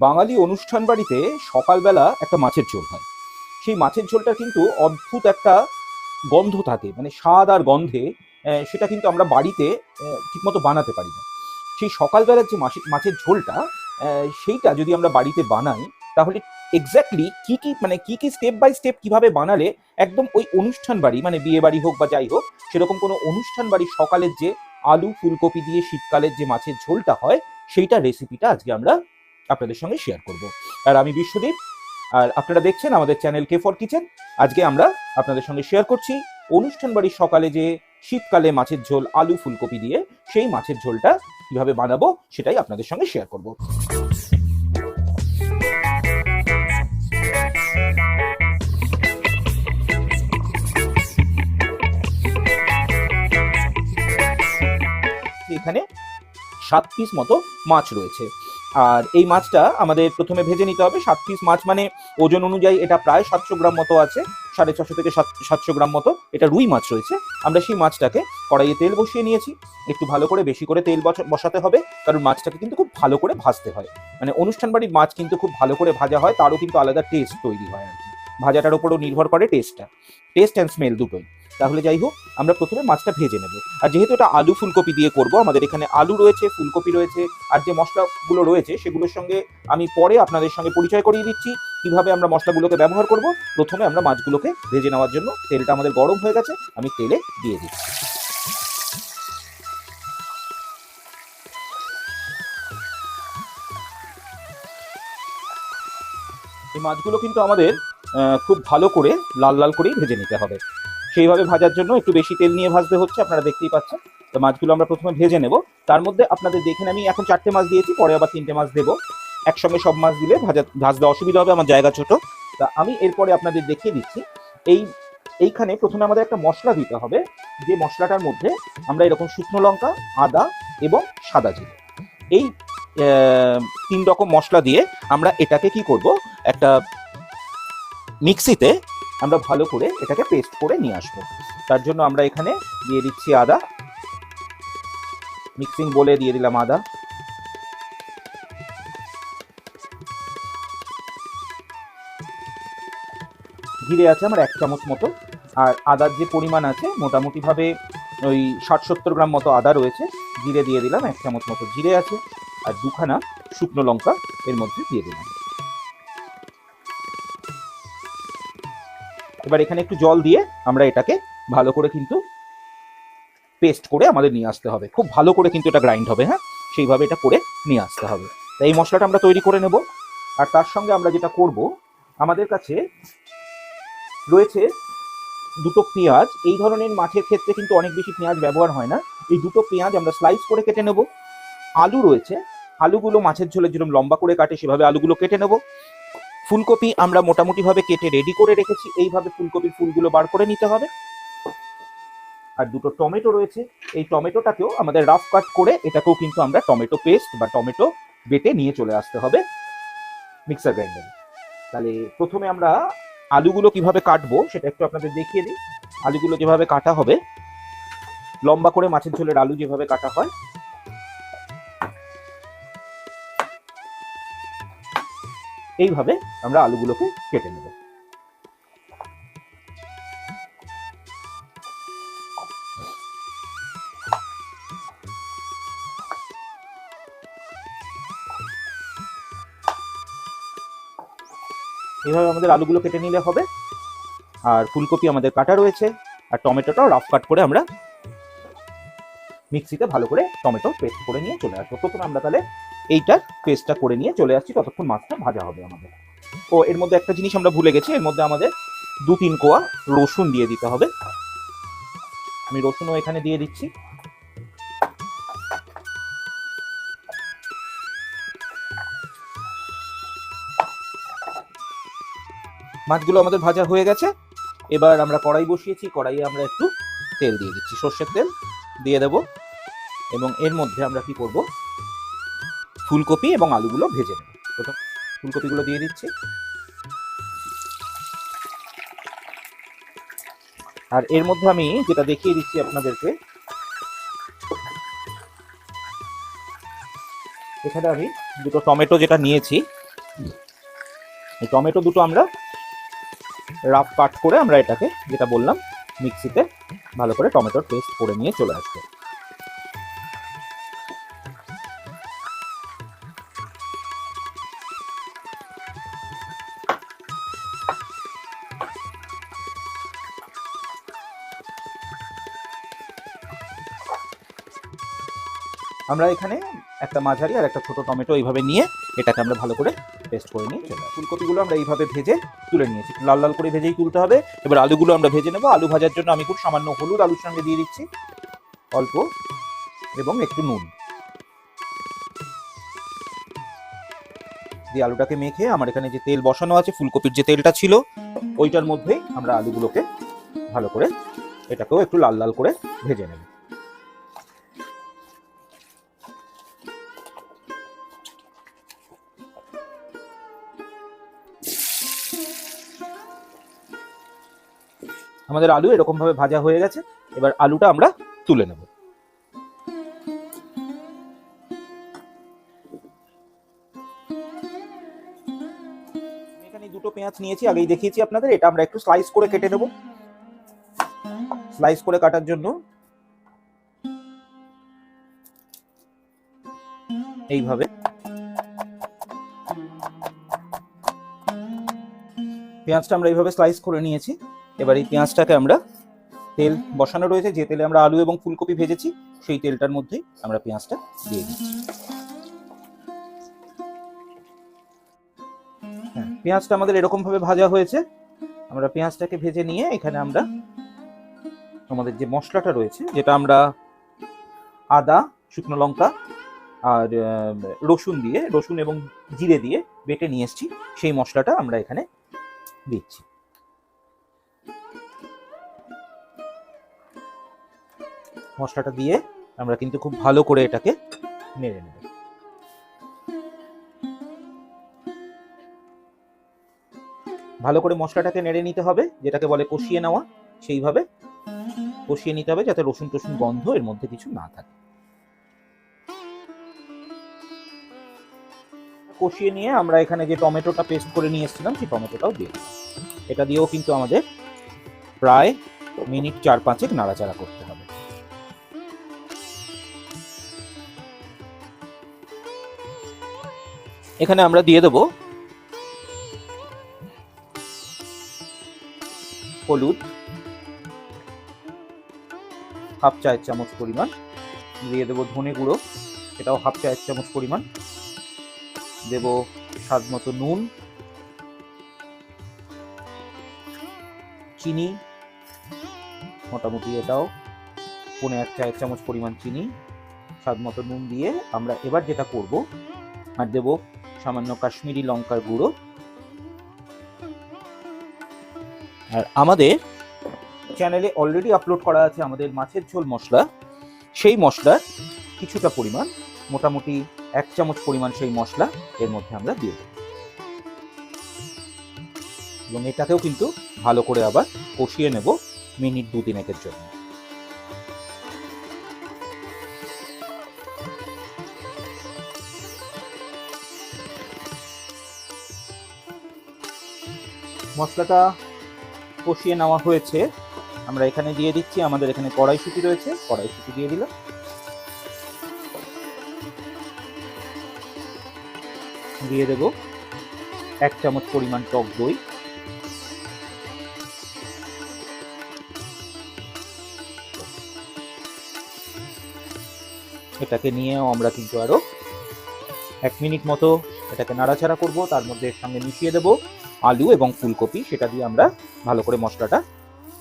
বাঙালি অনুষ্ঠান বাড়িতে সকালবেলা একটা মাছের ঝোল হয়। সেই মাছের ঝোলটা কিন্তু অদ্ভুত একটা গন্ধ থাকে মানে স্বাদ আর গন্ধে সেটা কিন্তু আমরা বাড়িতে ঠিকমতো বানাতে পারি না। সেই সকালবেলার যে মাছের মাছের ঝোলটা সেইটা যদি আমরা বাড়িতে বানাই, তাহলে এক্স্যাক্টলি কি কি মানে কি কি স্টেপ বাই স্টেপ কীভাবে বানালে একদম ওই অনুষ্ঠান বাড়ি মানে বিয়ে বাড়ি হোক বা যাই হোক, সেরকম কোনো অনুষ্ঠান বাড়ির সকালের যে আলু ফুলকপি দিয়ে শীতকালের যে মাছের ঝোলটা হয়, সেইটা রেসিপিটা আজকে আমরা আপনাদের সঙ্গে শেয়ার করব। আর আমি বিশ্বদীপ, আর আপনারা দেখছেন আমাদের চ্যানেল কে ফর কিচেন আজকে আমরা আপনাদের সঙ্গে শেয়ার করছি অনুষ্ঠান বাড়ির সকালে যে শীতকালে মাছের ঝোল আলু ফুলকপি দিয়ে, সেই মাছের ঝোলটা কীভাবে বানাবো সেটাই আপনাদের সঙ্গে শেয়ার করব। এখানে সাত পিস মতো মাছ রয়েছে। আর এই মাছটা আমাদের প্রথমে ভেজে নিতে হবে, সাত পিস মাছ মানে ওজন অনুযায়ী এটা প্রায় সাতশো গ্রাম মতো আছে, সাড়ে ছশো থেকে সাতশো গ্রাম মতো, এটা রুই মাছ রয়েছে। আমরা সেই মাছটাকে কড়াইয়ে তেল বসিয়ে নিয়েছি, একটু ভালো করে বেশি করে তেল বসাতে হবে, কারণ মাছটাকে কিন্তু খুব ভালো করে ভাজতে হয়। মানে অনুষ্ঠান বাড়ির মাছ কিন্তু খুব ভালো করে ভাজা হয়, তারও কিন্তু আলাদা টেস্ট তৈরি হয় আর কি। ভাজাটার উপরও নির্ভর করে টেস্টটা টেস্ট অ্যান্ড স্মেল দুটোই। তাহলে যাই হোক, আমরা প্রথমে মাছটা ভেজে নেব। আর যেহেতু এটা আলু ফুলকপি দিয়ে করব, আমাদের এখানে আলু রয়েছে, ফুলকপি রয়েছে, আর যে মশলাগুলো রয়েছে সেগুলোর সঙ্গে আমি পরে আপনাদের সঙ্গে পরিচয় করিয়ে দিচ্ছি, কীভাবে আমরা মশলাগুলোকে ব্যবহার করব। প্রথমে আমরা মাছগুলোকে ভেজে নেওয়ার জন্য তেলটা আমাদের গরম হয়ে গেছে, আমি তেলে দিয়ে দিচ্ছি। এই মাছগুলো কিন্তু আমাদের খুব ভালো করে, লাল লাল করেই ভেজে নিতে হবে। সেইভাবে ভাজার জন্য একটু বেশি তেল নিয়ে ভাজতে হচ্ছে, আপনারা দেখতেই পাচ্ছেন। তো মাছগুলো আমরা প্রথমে ভেজে নেব। তার মধ্যে আপনাদের দেখেন আমি এখন চারটে মাছ দিয়েছি, পরে আবার তিনটে মাছ দেবো। একসঙ্গে সব মাছ দিলে ভাজা, ভাজতে অসুবিধা হবে, আমার জায়গা ছোট। তা আমি এরপরে আপনাদের দেখিয়ে দিচ্ছি। এই, এইখানে প্রথমে আমাদের একটা মশলা দিতে হবে। যে মশলাটার মধ্যে আমরা এরকম শুকনো লঙ্কা, আদা এবং সাদা জিরে। এই তিন রকম মশলা দিয়ে আমরা এটাকে কি করব? একটা মিক্সিতে আমরা ভালো করে এটাকে পেস্ট করে নিয়ে আসব। তার জন্য আমরা এখানে দিয়ে দিচ্ছি আদা। মিক্সিং বলে দিয়ে দিলাম আদা। ঘিরে আছে আমার এক চামচ মতো। আর আদার যে পরিমাণ আছে, মোটামুটিভাবে ওই ষাট সত্তর গ্রাম মতো আদা রয়েছে। জিরে দিয়ে দিলাম এক চামচ মতো জিরে আছে। আর দুখানা শুকনো লঙ্কা এর মধ্যে দিয়ে দিলাম। এবার এখানে একটু জল দিয়ে আমরা এটাকে ভালো করে কিন্তু পেস্ট করে আমাদের নিয়ে আসতে হবে। খুব ভালো করে কিন্তু এটা গ্রাইন্ড হবে হ্যাঁ? সেইভাবে এটা করে নিয়ে আসতে হবে। তাই এই মশলাটা আমরা তৈরি করে নেব। আর তার সঙ্গে আমরা যেটা করব, আমাদের কাছে রয়েছে দুটো পেঁয়াজ। এই ধরনের মাছের ক্ষেত্রে কিন্তু অনেক বেশি পেঁয়াজ ব্যবহার হয় না। এই দুটো পেঁয়াজ আমরা স্লাইস করে কেটে নেব। আলু রয়েছে। আলুগুলো মাছের ঝোলে যেরকম লম্বা করে কাটে, সেভাবে আলুগুলো কেটে নেব। ফুলকপি আমরা মোটামুটিভাবে কেটে রেডি করে রেখেছি। এইভাবে ফুলকপির ফুলগুলো বার করে নিতে হবে। আর দুটো টমেটো রয়েছে। এই টমেটোটাকেও আমাদের রাফ কাট করে এটাকেও কিন্তু আমরা টমেটো পেস্ট বা টমেটো বেটে নিয়ে চলে আসতে হবে মিক্সার গ্রাইন্ডারে তাহলে প্রথমে আমরা আলুগুলো কীভাবে কাটবো সেটা একটু আপনাদের দেখিয়ে দিই। আলুগুলো যেভাবে কাটা হবে, লম্বা করে মাছের ঝোলের আলু যেভাবে কাটা হয় এইভাবে আমরা আলুগুলোকে কেটে নেব। এইভাবে আমাদের আলুগুলো কেটে নিলে হবে। আর ফুলকপি আমাদের কাটা রয়েছে। আর টমেটোটাও রাফ কাট করে আমরা মিক্সিতে ভালো করে টমেটো পেস্ট করে নিয়ে চলে আসব। প্রথমে আমরা তাহলে এইটার পেস্টটা করে নিয়ে চলে আসছি ততক্ষণ মাছটা ভাজা হবে আমাদের। ও, এর মধ্যে একটা জিনিস আমরা ভুলে গেছি, এর মধ্যে আমাদের দু তিন কোয়া রসুন দিয়ে দিতে হবে। আমি রসুনও এখানে দিয়ে দিচ্ছি। মাছগুলো আমাদের ভাজা হয়ে গেছে। এবার আমরা কড়াই বসিয়েছি, কড়াইয়ে আমরা একটু তেল দিয়ে দিচ্ছি। সর্ষের তেল দিয়ে দেব। এবং এর মধ্যে আমরা কি করব? ফুলকপি এবং আলুগুলো ভেজে নেব। প্রথম ফুলকপিগুলো দিয়ে দিচ্ছি। আর এর মধ্যে আমি যেটা দেখিয়ে দিচ্ছি আপনাদেরকে, এখানে আমি দুটো টমেটো যেটা নিয়েছি, এই টমেটো দুটো আমরা রাফ কাট করে আমরা এটাকে, যেটা বললাম, মিক্সিতে ভালো করে টমেটোর পেস্ট করে নিয়ে চলে আসব। আমরা এখানে একটা মাঝারি আর একটা ছোট টমেটো এইভাবে নিয়ে এটাকে আমরা ভালো করে পেস্ট করে নিয়ে চলে ফুলকপিগুলো আমরা এইভাবে ভেজে তুলে নিয়েছি। লাল লাল করে ভেজেই তুলতে হবে। এবার আলুগুলো আমরা ভেজে নেব। আলু ভাজার জন্য আমি খুব সামান্য হলুদ আলুর সঙ্গে দিয়ে দিচ্ছি। অল্প এবং একটু নুন। দিয়ে আলুটাকে মেখে আমার এখানে যে তেল বসানো আছে, ফুলকপির যে তেলটা ছিল, ওইটার মধ্যেই আমরা আলুগুলোকে ভালো করে এটাকেও একটু লাল লাল করে ভেজে নেব। আমাদের আলু এরকম ভাবে ভাজা হয়ে গেছে। এবার আলুটা আমরা তুলে নেব। এখানে দুটো পেঁয়াজ নিয়েছি, আগেই দেখিয়েছি আপনাদের। এটা আমরা একটু স্লাইস করে কেটে নেব। স্লাইস করে কাটার জন্য এইভাবে পেঁয়াজটা আমরা এইভাবে স্লাইস করে নিয়েছি। এবার এই পেঁয়াজটাকে আমরা তেল বসানো রয়েছে, যে তেলে আমরা আলু এবং ফুলকপি ভেজেছি, সেই তেলটার মধ্যেই আমরা পেঁয়াজটা দিয়ে দিচ্ছি। হ্যাঁ পেঁয়াজটা আমাদের এরকম ভাবে ভাজা হয়েছে। আমরা পেঁয়াজটাকে ভেজে নিয়ে এখানে আমরা আমাদের যে মশলাটা রয়েছে, যেটা আমরা আদা, শুকনো লঙ্কা আর রসুন দিয়ে, রসুন এবং জিরে দিয়ে বেটে নিয়ে এসেছি, সেই মশলাটা আমরা এখানে দিচ্ছি। মশলাটা দিয়ে আমরা কিন্তু খুব ভালো করে এটাকে নেড়ে নেব। ভালো করে মশলাটাকে নেড়ে নিতে হবে, যেটাকে বলে কষিয়ে নেওয়া, সেইভাবে কষিয়ে নিতে হবে যাতে রসুন টসুন গন্ধ এর মধ্যে কিছু না থাকে। কষিয়ে নিয়ে আমরা এখানে যে টমেটোটা পেস্ট করে নিয়ে এসেছিলাম, সেই টমেটোটাও দিয়ে এটা দিয়েও কিন্তু আমাদের প্রায় মিনিট চার পাঁচেক নাড়াচাড়া করতে হবে। এখানে আমরা দিয়ে দেব হলুদ, হাফ চায়ের চামচ পরিমাণ, দিয়ে দেবো ধনে গুঁড়ো সেটাও হাফ চায়ের চামচ পরিমাণ, দেব স্বাদ মতো নুন, চিনি, মোটামুটি এটাও পনে এক চায়ের চামচ পরিমাণ চিনি, স্বাদ মতো নুন দিয়ে আমরা এবার যেটা করব, আর দেব সামান্য কাশ্মীরি লঙ্কার গুঁড়ো। আর আমাদের চ্যানেলে অলরেডি আপলোড করা আছে আমাদের মাছের ঝোল মশলা। সেই মশলার কিছুটা পরিমাণ, মোটামুটি এক চামচ পরিমাণ সেই মশলা এর মধ্যে আমরা দিয়ে দেব। এবং এটাকেও কিন্তু ভালো করে আবার কষিয়ে নেব মিনিট দু তিনেকের জন্য। মশলাটা কষিয়ে নেওয়া হয়েছে। আমরা এখানে দিয়ে দিচ্ছি, আমাদের এখানে কড়াইশুটি রয়েছে, কড়াইশুটি দিয়ে দিলাম। দিয়ে দেব এক চামচ পরিমাণ টক দই। এটাকে নিয়েও আমরা কিন্তু আরও এক মিনিট মতো এটাকে নাড়াচাড়া করব, তার মধ্যে সঙ্গে মিশিয়ে দেব। আলু এবং ফুলকপি, সেটা দিয়ে আমরা ভালো করে মশলাটা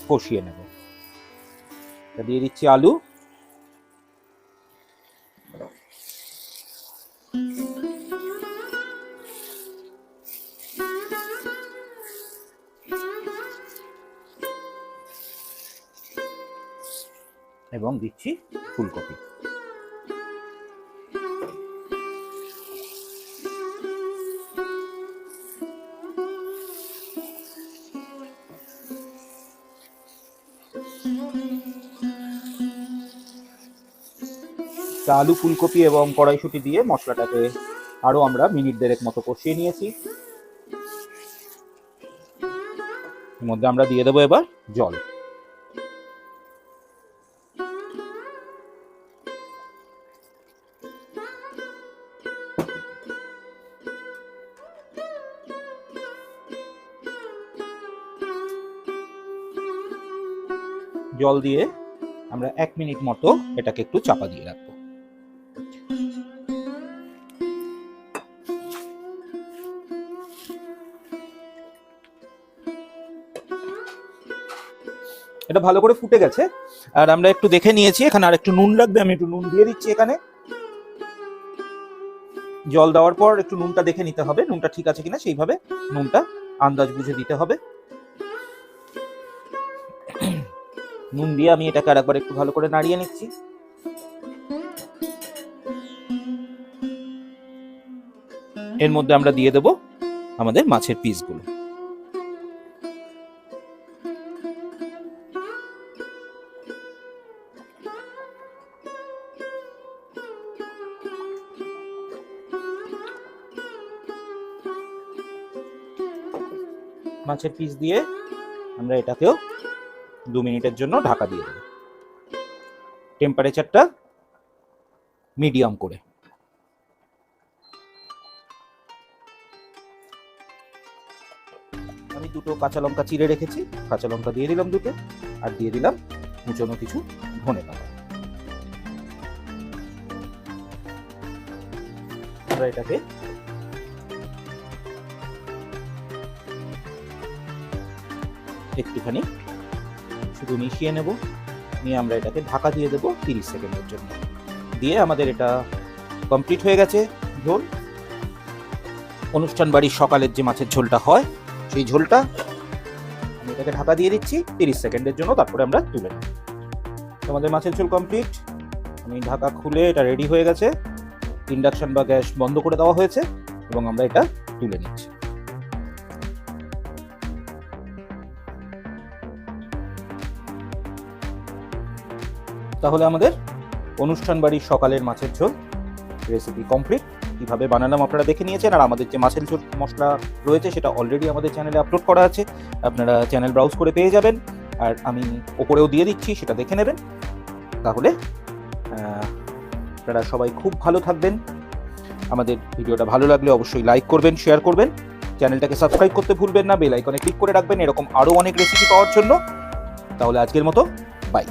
কষিয়ে নেব। দিয়ে দিচ্ছি আলু। এবং দিচ্ছি ফুলকপি। তা আলু, ফুলকপি এবং কড়াইশুটি দিয়ে মশলাটাকে আরও আমরা মিনিট দেড়েক মতো কষিয়ে নিয়েছি। এর মধ্যে আমরা দিয়ে দেবো এবার জল। জল দিয়ে আমরা এক মিনিট মতো এটাকে একটু চাপা দিয়ে রাখব। এটা ভালো করে ফুটে গেছে। আর আমরা একটু দেখে নিয়েছি, এখানে আর একটু নুন লাগবে, আমি একটু নুন দিয়ে দিচ্ছি এখানে। জল দেওয়ার পর একটু নুনটা দেখে নিতে হবে, নুনটা ঠিক আছে কিনা সেইভাবে নুনটা আন্দাজ বুঝে দিতে হবে। নুন দিয়ে আমি এটাকে আরেকবার একটু ভালো করে নাড়িয়ে নিচ্ছি। এর মধ্যে আমরা দিয়ে দেব আমাদের মাছের পিসগুলো মাছের পিস দিয়ে আমরা এটাকেও দু মিনিটের জন্য ঢাকা দিয়ে দেবো। টেম্পারেচারটা মিডিয়াম করে। আমি দুটো কাঁচা লঙ্কা চিড়ে রেখেছি, কাঁচা লঙ্কা দিয়ে দিলাম দুটো, আর দিয়ে দিলাম কুচনো কিছু ধনে পাতা। আমরা এটাকে একটুখানি শুধু মিশিয়ে নেব। নিয়ে আমরা এটাকে ঢাকা দিয়ে দেবো তিরিশ সেকেন্ডের জন্য। দিয়ে আমাদের এটা কমপ্লিট হয়ে গেছে ঝোল। অনুষ্ঠান বাড়ির সকালের যে মাছের ঝোলটা হয়, সেই ঝোলটা আমি এটাকে ঢাকা দিয়ে দিচ্ছি তিরিশ সেকেন্ডের জন্য, তারপরে আমরা তুলে নেব। আমাদের মাছের ঝোল কমপ্লিট। আমি ঢাকা খুলে এটা রেডি হয়ে গেছে। ইন্ডাকশন বা গ্যাস বন্ধ করে দেওয়া হয়েছে এবং আমরা এটা তুলে নিচ্ছি। তাহলে আমাদের অনুষ্ঠান বাড়ির সকালের মাছের ঝোল রেসিপি কমপ্লিট কীভাবে বানালাম আপনারা দেখে নিয়েছেন, আর আমাদের যে মাছের ঝোল মশলা রয়েছে সেটা অলরেডি আমাদের চ্যানেলে আপলোড করা আছে। আপনারা চ্যানেল ব্রাউজ করে পেয়ে যাবেন, আর আমি ওপরেও দিয়ে দিচ্ছি, সেটা দেখে নেবেন। তাহলে আপনারা সবাই খুব ভালো থাকবেন। আমাদের ভিডিওটা ভালো লাগলে অবশ্যই লাইক করবেন শেয়ার করবেন। চ্যানেলটাকে সাবস্ক্রাইব করতে ভুলবেন না বেল আইকনে ক্লিক করে রাখবেন। এরকম আরও অনেক রেসিপি পাওয়ার জন্য। তাহলে আজকের মতো বাই